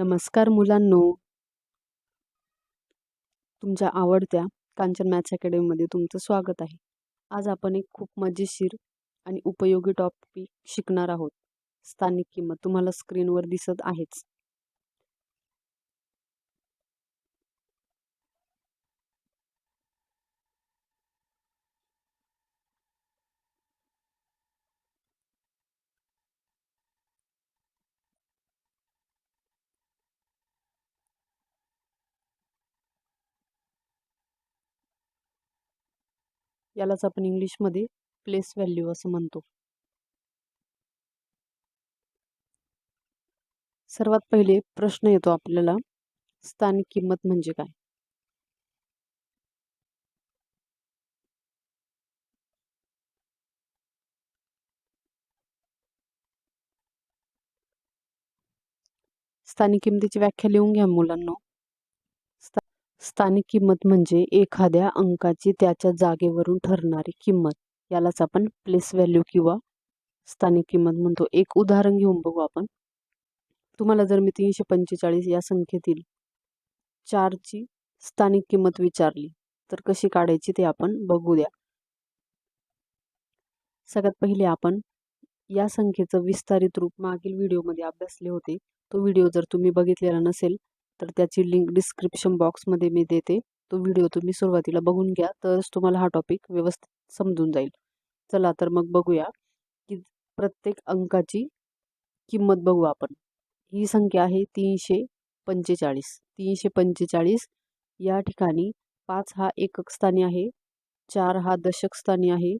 नमस्कार मुलांनो. तुमच्या आवडत्या कांचन मॅथ्स अकॅडमीमध्ये तुमचं स्वागत आहे. आज आपण एक खूप मजेशीर आणि उपयोगी टॉपिक शिकणार आहोत. स्थानिक किंमत तुम्हाला स्क्रीनवर दिसत आहेच. यालाच आपण इंग्लिशमध्ये प्लेस व्हॅल्यू असं म्हणतो. सर्वात पहिले प्रश्न येतो आपल्याला स्थानिक किंमत म्हणजे काय? स्थानिक किंमतीची व्याख्या लिहून घ्या मुलांना. स्थानिक किंमत म्हणजे एखाद्या अंकाची त्याच्या जागेवरून ठरणारी किंमत. यालाच आपण प्लेस व्हॅल्यू किंवा स्थानिक किंमत म्हणतो. एक उदाहरण घेऊन बघू आपण. तुम्हाला जर मी तीनशे पंचेचाळीस या संख्येतील चारची स्थानिक किंमत विचारली तर कशी काढायची ते आपण बघू द्या. सगळ्यात पहिले आपण या संख्येचं विस्तारित रूप मागील व्हिडिओमध्ये अभ्यासले होते. तो व्हिडिओ जर तुम्ही बघितलेला नसेल तर त्याची लिंक डिस्क्रिप्शन बॉक्समध्ये मी देते. तो व्हिडिओ तुम्ही सुरुवातीला बघून घ्या तरच तुम्हाला हा टॉपिक व्यवस्थित समजून जाईल. चला तर मग बघूया की प्रत्येक अंकाची किंमत बघू आपण. ही संख्या आहे तीनशे पंचेचाळीस. तीनशे पंचेचाळीस या ठिकाणी पाच हा एकक स्थानी आहे चार हा दशक स्थानी आहे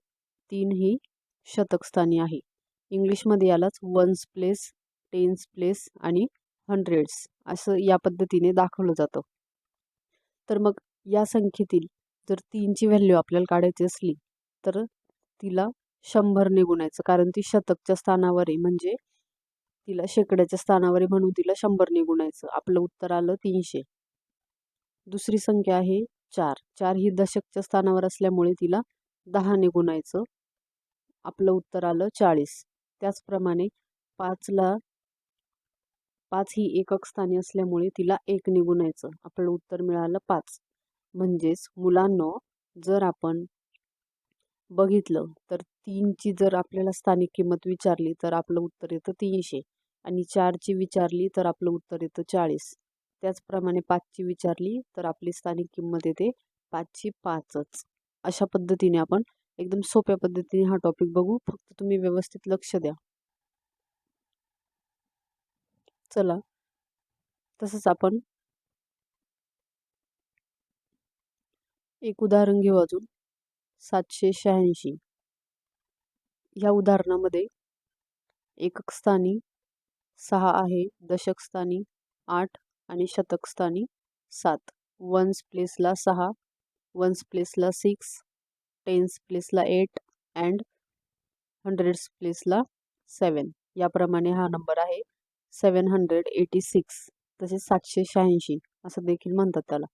तीन ही शतक स्थानी आहे. इंग्लिशमध्ये यालाच वन्स प्लेस टेन्स प्लेस आणि हंड्रेड्स असं या पद्धतीने दाखवलं जातं. तर मग या संख्येतील जर तीनची व्हॅल्यू आपल्याला काढायची असली तर तिला शंभरने गुणायचं कारण ती शतकच्या स्थानावर आहे. म्हणजे तिला शेकड्याच्या स्थानावर आहे म्हणून तिला शंभरने गुणायचं आपलं उत्तर आलं तीनशे. दुसरी संख्या आहे चार. चार ही दशकच्या स्थानावर असल्यामुळे तिला दहाने गुणायचं आपलं उत्तर आलं चाळीस. त्याचप्रमाणे पाचला पाच ही एकक स्थानी असल्यामुळे तिला एक निघून यायचं आपलं उत्तर मिळालं पाच. म्हणजेच मुलांना जर आपण बघितलं तर तीनची जर आपल्याला स्थानिक किंमत विचारली तर आपलं उत्तर येतं तीनशे. आणि चारची विचारली तर आपलं उत्तर येतं चाळीस. त्याचप्रमाणे पाचची विचारली तर आपली स्थानिक किंमत येते पाचची पाचच. अशा पद्धतीने आपण एकदम सोप्या पद्धतीने हा टॉपिक बघू. फक्त तुम्ही व्यवस्थित लक्ष द्या. चला. तसंच आपण. एक उदाहरण घेऊ अजून. सातशे शहाऐंशी. या उदाहरणामध्ये एकक स्थानी सहा आहे दशक स्थानी आठ आणि शतक स्थानी सात. वन्स प्लेसला सहा वन्स प्लेसला सिक्स टेन्स प्लेसला एट अँड हंड्रेड्स प्लेसला सेवन याप्रमाणे हा नंबर आहे. सेवन हंड्रेड एटी सिक्स तसेच सातशे शहाऐंशी असं देखील म्हणतात त्याला.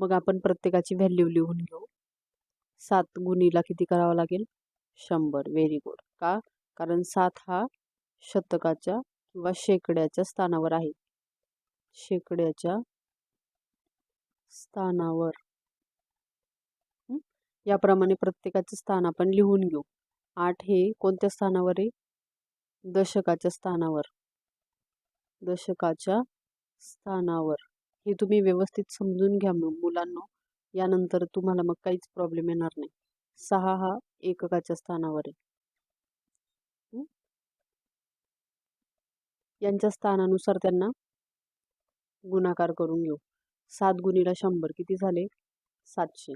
मग आपण प्रत्येकाची व्हॅल्यू लिहून घेऊ. सात गुणीला किती करावं लागेल? शंभर. व्हेरी गुड का? कारण सात हा शतकाच्या किंवा शेकड्याच्या स्थानावर आहे. शेकड्याच्या स्थानावर. याप्रमाणे प्रत्येकाचे स्थान आपण लिहून घेऊ. आठ हे कोणत्या स्थानावर आहे? दशकाच्या स्थानावर. दशकाच्या स्थानावर. हे तुम्ही व्यवस्थित समजून घ्या मग मुलांना. यानंतर तुम्हाला मग काहीच प्रॉब्लेम येणार नाही. सहा हा एककाच्या स्थानावर आहे. यांच्या स्थानानुसार त्यांना गुणाकार करून घेऊ. सात गुणीला शंभर किती झाले? सातशे.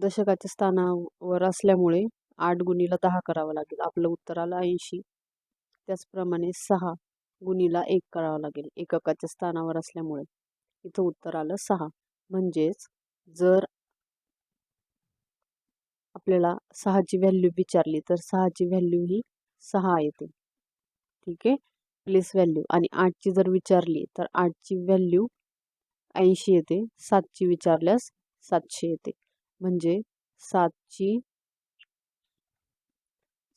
दशकाच्या स्थानावर असल्यामुळे आठ गुणीला दहा करावं लागेल. आपलं उत्तर आलं ऐंशी. त्याचप्रमाणे सहा गुणीला एक करावं लागेल. एककाच्या स्थानावर असल्यामुळे इथं उत्तर आलं सहा. म्हणजेच जर आपल्याला सहाची व्हॅल्यू विचारली तर सहाची व्हॅल्यू ही सहा येते. ठीक आहे? प्लेस व्हॅल्यू आणि आठची जर विचारली तर आठची व्हॅल्यू ऐंशी येते. सातची विचारल्यास सातशे येते. म्हणजे सातची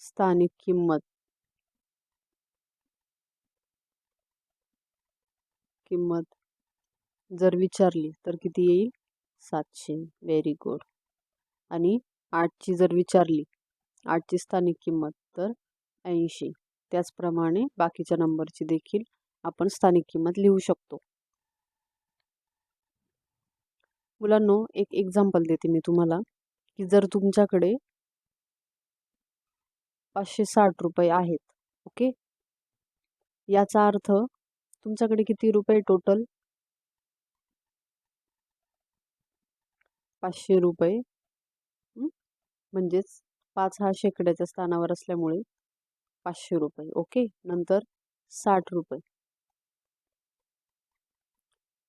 स्थानिक किंमत. किंमत जर विचारली तर किती येईल? सातशे. व्हेरी गुड आणि आठची जर विचारली आठची स्थानिक किंमत तर ऐंशी. त्याचप्रमाणे बाकीच्या नंबरची देखील आपण स्थानिक किंमत लिहू शकतो. मुलांनो एक एक्झाम्पल देते मी तुम्हाला की जर तुमच्याकडे पाचशे साठ रुपये आहेत ओके याचा अर्थ तुमच्याकडे किती रुपये टोटल पाचशे रुपये म्हणजेच पाच हा शेकड्याच्या स्थानावर असल्यामुळे पाचशे रुपये ओके नंतर साठ रुपये.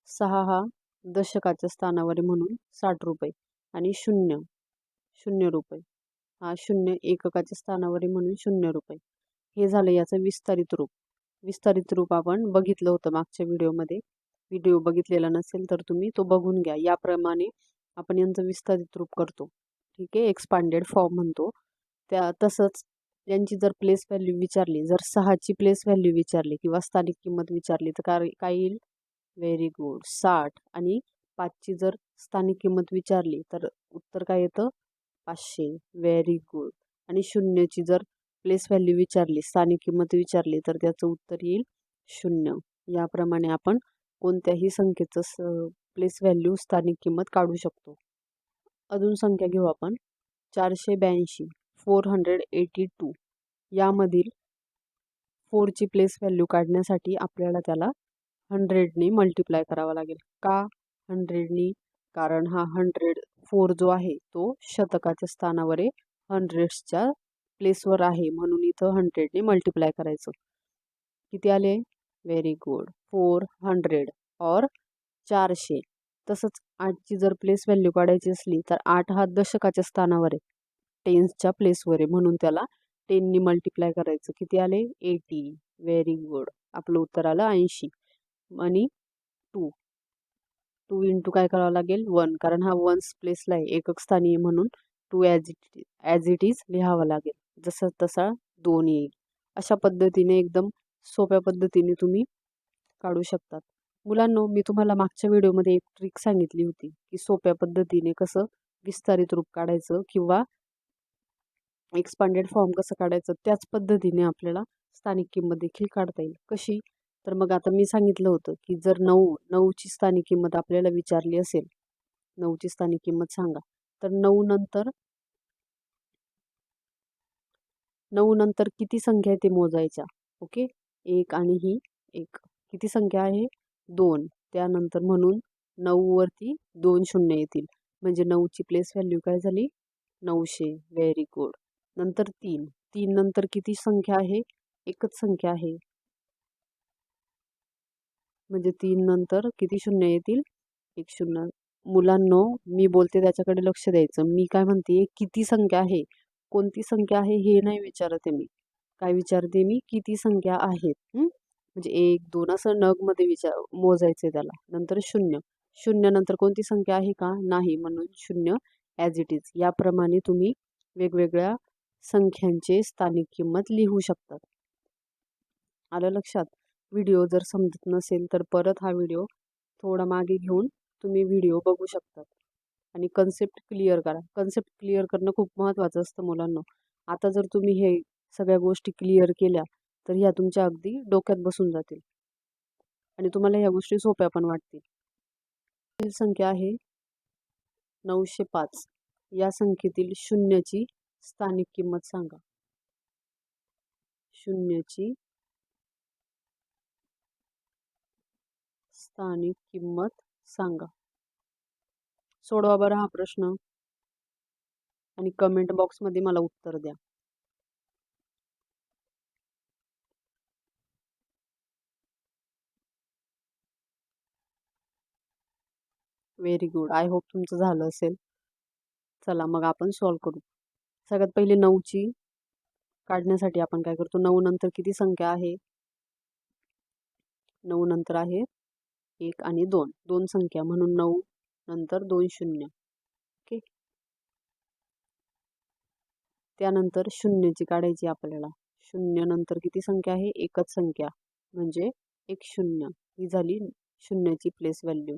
सहा हा दशकाच्या स्थानावर म्हणून साठ रुपये आणि शून्य शून्य रुपये. हा शून्य एककाच्या स्थानावर म्हणून शून्य रुपये. हे झालं याचं विस्तारित रूप. विस्तारित रूप आपण बघितलं होतं मागच्या व्हिडिओमध्ये. व्हिडिओ बघितलेला नसेल तर तुम्ही तो बघून घ्या. याप्रमाणे आपण यांचं विस्तारित रूप करतो. ठीक आहे? एक्सपांडेड फॉर्म म्हणतो. त्या तसंच यांची जर प्लेस व्हॅल्यू विचारली जर सहाची प्लेस व्हॅल्यू विचारली किंवा स्थानिक किंमत विचारली तर काय काय येईल? व्हेरी गुड साठ आणि पाचची जर स्थानिक किंमत विचारली तर उत्तर काय येतं? पाचशे. व्हेरी गुड आणि शून्यची जर प्लेस व्हॅल्यू विचारली स्थानिक किंमत विचारली तर त्याचं उत्तर येईल शून्य. याप्रमाणे आपण कोणत्याही संख्येचं स प्लेस व्हॅल्यू स्थानिक किंमत काढू शकतो. अजून संख्या घेऊ आपण. चारशे ब्याऐंशी. फोर हंड्रेड एटी टू यामधील फोरची प्लेस व्हॅल्यू काढण्यासाठी आपल्याला त्याला हंड्रेडनी मल्टिप्लाय करावा लागेल. का हंड्रेडनी? कारण हा हंड्रेड फोर जो आहे तो शतकाच्या स्थानावर आहे हंड्रेड्सच्या प्लेसवर आहे. म्हणून इथं हंड्रेडने मल्टिप्लाय करायचं. किती आले? Very good. फोर हंड्रेड और चारशे. तसंच आठची जर प्लेस व्हॅल्यू काढायची असली तर आठ हा दशकाच्या स्थानावर आहे टेन्सच्या प्लेसवर आहे म्हणून त्याला टेननी मल्टिप्लाय करायचं. किती आले? एटी. Very good. आपलं उत्तर आलं ऐंशी. आणि टू. टू इंटू काय करावं लागेल? वन. कारण हा वन्स प्लेसला आहे. एकक स्थानीय म्हणून two as it as it is लिहावं लागेल. जसा तसा दोन येईल. अशा पद्धतीने एकदम सोप्या पद्धतीने तुम्ही काढू शकतात. मुलांनो मी तुम्हाला मागच्या व्हिडिओमध्ये एक ट्रिक सांगितली होती की सोप्या पद्धतीने कसं विस्तारित रूप काढायचं किंवा एक्सपांडेड फॉर्म कसं काढायचं त्याच पद्धतीने आपल्याला स्थानिक किंमत देखील काढता येईल. कशी? तर मग आता मी सांगितलं होतं की जर नऊ नऊची स्थानिक किंमत आपल्याला विचारली असेल नऊची स्थानिक किंमत सांगा. तर नऊ नंतर नऊ नंतर किती संख्या आहे ते मोजायच्या? ओके? एक आणि ही एक. किती संख्या आहे? दोन. त्यानंतर म्हणून नऊवरती दोन शून्य येतील. म्हणजे नऊची प्लेस व्हॅल्यू काय झाली? नऊशे. व्हेरी गुड नंतर तीन. तीन नंतर किती संख्या आहे? एकच संख्या आहे. म्हणजे तीन नंतर किती शून्य येतील? एक शून्य. मुलांनो मी बोलते त्याच्याकडे लक्ष द्यायचं. मी काय म्हणते किती संख्या आहे? कोणती संख्या आहे हे नाही विचारते मी. काय विचारते मी? किती संख्या आहेत? म्हणजे एक दोन असं नगमध्ये विचार मोजायचं त्याला. नंतर शून्य. शून्य नंतर कोणती संख्या आहे का? नाही. म्हणून शून्य ॲज इट इज याप्रमाणे तुम्ही वेगवेगळ्या संख्यांचे स्थानिक किंमत लिहू शकतात. आलं लक्षात? व्हिडिओ जर समजत नसेल तर परत हा व्हिडिओ थोडा मागे घेऊन तुम्ही व्हिडिओ बघू शकतात. आणि कन्सेप्ट क्लिअर करा. कन्सेप्ट क्लिअर करणं खूप महत्त्वाचं असतं मुलांना. आता जर तुम्ही हे सगळ्या गोष्टी क्लिअर केल्या तर ह्या तुमच्या अगदी डोक्यात बसून जातील. आणि तुम्हाला ह्या गोष्टी सोप्या पण वाटतील. संख्या आहे नऊशे पाच. या संख्येतील शून्याची स्थानिक किंमत सांगा. शून्याची स्थानिक किंमत सांगा. सोडवा बरं हा प्रश्न. आणि कमेंट बॉक्समध्ये मला उत्तर द्या. व्हेरी गुड आय होप तुमचं झालं असेल. चला मग आपण सॉल्व करू. सगळ्यात पहिले नऊची काढण्यासाठी आपण काय करतो? नऊ नंतर किती संख्या आहे? नऊ नंतर आहे एक आणि दोन. दोन संख्या म्हणून नऊ नंतर दोन शून्य. ओके? त्यानंतर शून्यची काढायची आपल्याला. शून्य नंतर किती संख्या आहे? एकच संख्या. म्हणजे एक शून्य. ही झाली शून्याची प्लेस व्हॅल्यू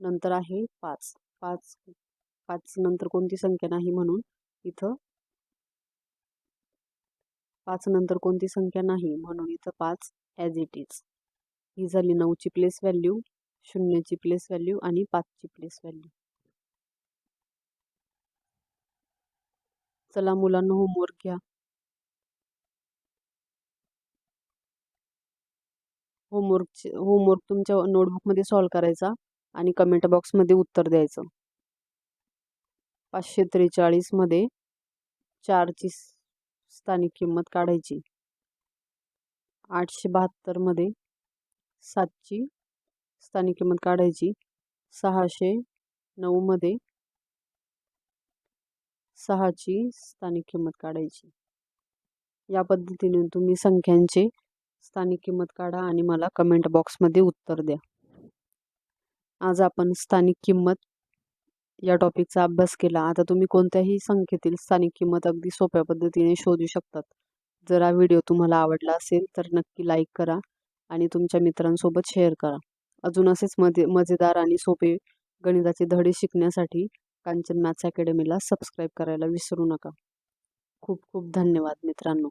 नंतर आहे पाच. पाच पाच नंतर कोणती संख्या नाही म्हणून इथं पाच नंतर कोणती संख्या नाही म्हणून इथं पाच ॲज इट इज ही झाली नऊची प्लेस व्हॅल्यू शून्यची प्लेस व्हॅल्यू आणि पाचची प्लेस व्हॅल्यू चला मुलांना होमवर्क घ्या. होमवर्कचे होमवर्क तुमच्या नोटबुकमध्ये सॉल्व करायचा आणि कमेंट बॉक्समध्ये उत्तर द्यायचं. पाचशे त्रेचाळीसमध्ये चारची स्थानिक किंमत काढायची. आठशे बहात्तरमध्ये सातची स्थानिक किंमत काढायची. सहाशे नऊमध्ये सहाची स्थानिक किंमत काढायची. या पद्धतीने तुम्ही संख्यांचे स्थानिक किंमत काढा आणि मला कमेंट बॉक्समध्ये उत्तर द्या. आज आपण स्थानिक किंमत या टॉपिकचा अभ्यास केला. आता तुम्ही कोणत्याही संख्येतील स्थानिक किंमत अगदी सोप्या पद्धतीने शोधू शकतात. जर हा व्हिडिओ तुम्हाला आवडला असेल तर नक्की लाईक करा आणि तुमच्या मित्रांसोबत शेअर करा. अजून असेच मजे मजेदार आणि सोपे गणिताचे धडे शिकण्यासाठी कांचन मॅथ्स अकॅडमीला सबस्क्राईब करायला विसरू नका. खूप खूप धन्यवाद मित्रांनो.